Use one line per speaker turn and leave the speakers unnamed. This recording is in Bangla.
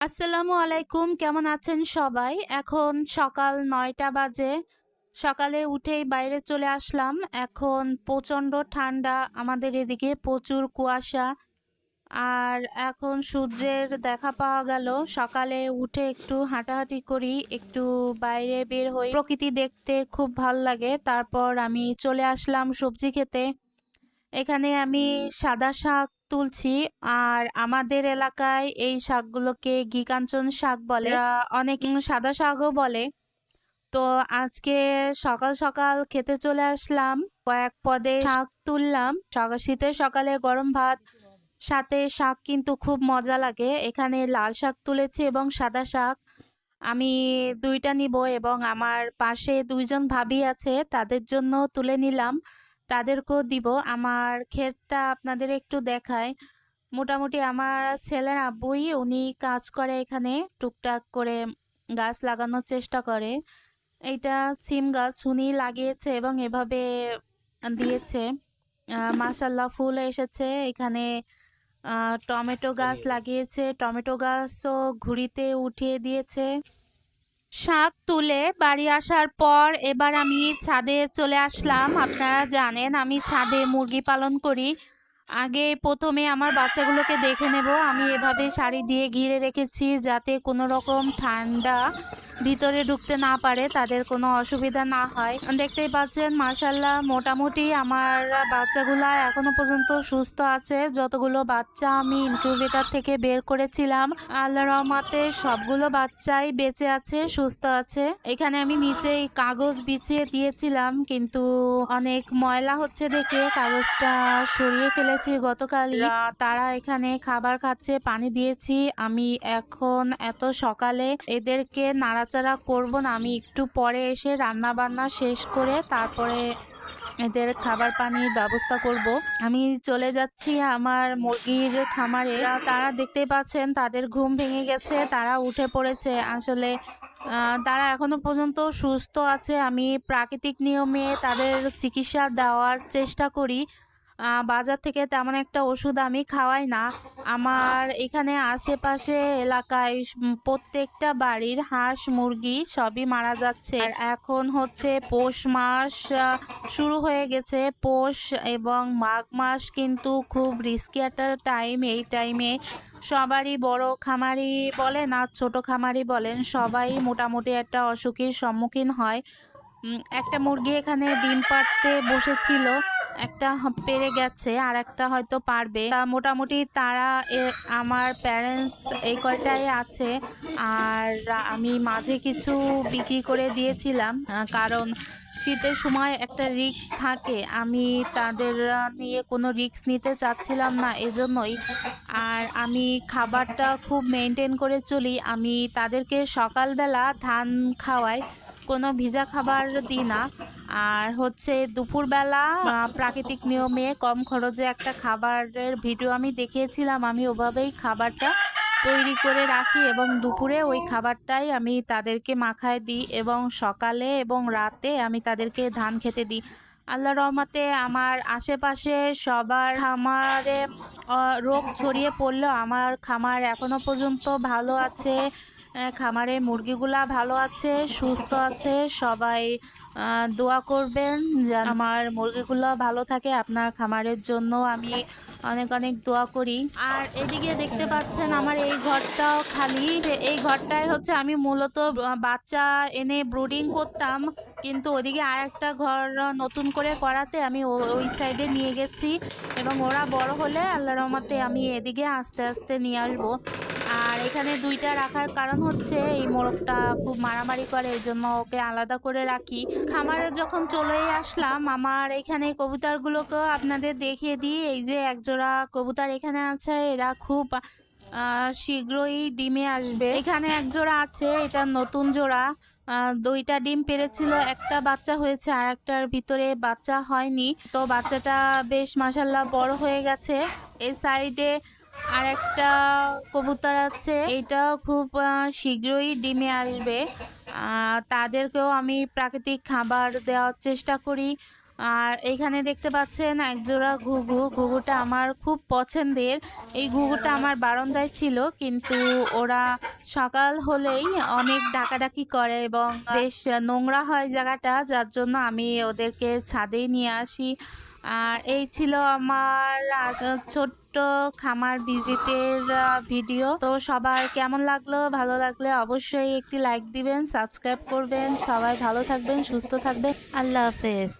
আসসালামু আলাইকুম, কেমন আছেন সবাই? এখন সকাল নয়টা বাজে। সকালে উঠেই বাইরে চলে আসলাম। এখন প্রচণ্ড ঠান্ডা, আমাদের এদিকে প্রচুর কুয়াশা। আর এখন সূর্যের দেখা পাওয়া গেল। সকালে উঠে একটু হাঁটাহাঁটি করি, একটু বাইরে বের হই। প্রকৃতি দেখতে খুব ভালো লাগে। তারপর আমি চলে আসলাম সবজি খেতে। এখানে আমি সাদা শাক তুলছি। আর আমাদের এলাকায় এই শাকগুলোকে গিকাঞ্চন শাক বলে। অনেক সাদা শাকও বলে। তো আজকে সকাল সকাল খেতে চলে আসলাম। কয়েক পদে শাক তুললাম। শীতের সকালে গরম ভাত সাথে শাক কিন্তু খুব মজা লাগে। এখানে লাল শাক তুলেছি এবং সাদা শাক। আমি দুইটা নিব এবং আমার পাশে দুইজন ভাবি আছে তাদের জন্য তুলে নিলাম। তাদেরকেও দিব। আমার ক্ষেতটা আপনাদের একটু দেখায় মোটামুটি আমার ছেলের আব্বুই উনি কাজ করে এখানে টুকটাক করে গাছ লাগানোর চেষ্টা করে। এইটা সিম গাছ উনি লাগিয়েছে এবং এভাবে দিয়েছে। মাসাল্লাহ ফুল এসেছে এখানে। টমেটো গাছ লাগিয়েছে। টমেটো গাছও ঘুড়িতে উঠিয়ে দিয়েছে। শাক তুলে বাড়ি আসার পর এবার আমি ছাদে চলে আসলাম। আপনারা জানেন আমি ছাদে মুরগি পালন করি। আগে প্রথমে আমার বাচ্চাগুলোকে দেখে নেব। আমি এভাবে শাড়ি দিয়ে ঘিরে রেখেছি যাতে কোনো রকম ঠান্ডা ভিতরে ঢুকতে না পারে, তাদের কোনো অসুবিধা না হয়। দেখতেই পাচ্ছেন মার্শাল্লাহ মোটামুটি আমার বাচ্চাগুলা এখনও পর্যন্ত সুস্থ আছে। যতগুলো বাচ্চা আমি ইনকিউবেটার থেকে বের করেছিলাম আল্লাহ রহমাতে সবগুলো বাচ্চাই বেঁচে আছে, সুস্থ আছে। এখানে আমি নিচেই কাগজ বিছিয়ে দিয়েছিলাম, কিন্তু অনেক ময়লা হচ্ছে দেখে কাগজটা সরিয়ে ফেলেছি গতকাল তারা এখানে খাবার খাচ্ছে, পানি দিয়েছি। আমি এখন এত সকালে এদেরকে নাড়াচাড়া করব না, আমি একটু পরে এসে রান্না বান্না শেষ করে তারপরে এদের খাবার পানির ব্যবস্থা করব। আমি চলে যাচ্ছি আমার মুরগির খামারে। তারা দেখতেই পাচ্ছেন, তাদের ঘুম ভেঙে গেছে, তারা উঠে পড়েছে। আসলে তারা এখনও পর্যন্ত সুস্থ আছে। আমি প্রাকৃতিক নিয়মে তাদের চিকিৎসা দেওয়ার চেষ্টা করি। বাজার থেকে তেমন একটা ওষুধ আমি খাওয়াই না। আমার এখানে আশেপাশে এলাকায় প্রত্যেকটা বাড়ির হাঁস, মুরগি সবই মারা যাচ্ছে। আর এখন হচ্ছে পৌষ মাস শুরু হয়ে গেছে। পৌষ এবং মাঘ মাস কিন্তু খুব রিস্কি একটা টাইম এই টাইমে সবারই বড় খামারি বলেন আর ছোট খামারি বলেন, সবাই মোটামুটি একটা অসুখের সম্মুখীন হয়। একটা মুরগি এখানে ডিম পাড়তে বসেছিল। একটা পেরে গেছে, আর একটা হয়তো পারবে। তা মোটামুটি তারা আমার প্যারেন্টস এই কয়টাই আছে, আর আমি মাঝে কিছু বিক্রি করে দিয়েছিলাম কারণ শীতের সময় একটা রিস্ক থাকে। আমি তাদের নিয়ে কোনো রিস্ক নিতে চাচ্ছিলাম না, এজন্যই। আর আমি খাবারটা খুব মেনটেন করে চলি। আমি তাদেরকে সকালবেলা ধান খাওয়াই, কোনো ভিজা খাবার দিই না। আর হচ্ছে দুপুরবেলা প্রাকৃতিক নিয়মে কম খরচে একটা খাবারের ভিডিও আমি দেখিয়েছিলাম। আমি ওভাবেই খাবারটা তৈরি করে রাখি এবং দুপুরে ওই খাবারটাই আমি তাদেরকে মাখায় দিই এবং সকালে এবং রাতে আমি তাদেরকে ধান খেতে দিই। আল্লাহ রহমতে আমার আশেপাশে সবার খামারে রোগ ছড়িয়ে পড়লেও আমার খামার এখনও পর্যন্ত ভালো আছে। খামারে মুরগিগুলা ভালো আছে সুস্থ আছে সবাই দোয়া করবেন যেন আমার মুরগিগুলো ভালো থাকে আপনার খামারের জন্য আমি অনেক অনেক দোয়া করি। আর এদিকে দেখতে পাচ্ছেন আমার এই ঘরটাও খালি। যে এই ঘরটায় হচ্ছে আমি মূলত বাচ্চা এনে ব্রুডিং করতাম। কিন্তু ওদিকে আর একটা ঘর নতুন করে করাতে আমি ওই সাইডে নিয়ে গেছি। এবং ওরা বড় হলে আল্লাহ রহমতে আমি এদিকে আস্তে আস্তে নিয়ে আসব। আর এখানে দুইটা রাখার কারণ হচ্ছে, এই মোরগটা খুব মারামারি করে, এই জন্য ওকে আলাদা করে রাখি। খামারে যখন চলেই আসলাম, আমার এখানে কবুতরগুলোকেও আপনাদের দেখিয়ে দিই। এই যে একজোড়া কবুতর এখানে আছে, এরা খুব শীঘ্রই ডিমে আসবে। এখানে এক জোড়া আছে, এটা নতুন জোড়া। দুইটা ডিম পেরেছিল, একটা বাচ্চা হয়েছে আর একটার ভিতরে বাচ্চা হয়নি। তো বাচ্চাটা বেশ মাসাল্লাহ বড় হয়ে গেছে। এই সাইডে আর একটা কবুতর আছে, এটাও খুব শীঘ্রই ডিমে আসবে। তাদেরকেও আমি প্রাকৃতিক খাবার দেওয়ার চেষ্টা করি। আর এখানে দেখতে পাচ্ছেন একজোড়া ঘুঘু। ঘুঘুটা আমার খুব পছন্দের। এই ঘুঘুটা আমার বারান্দায় ছিল, কিন্তু ওরা সকাল হলেই অনেক ডাকাডাকি করে এবং বেশ নোংরা হয় জায়গাটা, যার জন্য আমি ওদেরকে ছাদেই নিয়ে আসি। আর এই ছিল আমার ছোট্ট খামার ভিজিটের ভিডিও। তো সবার কেমন লাগল? ভালো লাগলে অবশ্যই একটি লাইক দিবেন, সাবস্ক্রাইব করবেন। সবাই ভালো থাকবেন, সুস্থ থাকবেন। আল্লাহ হাফেজ।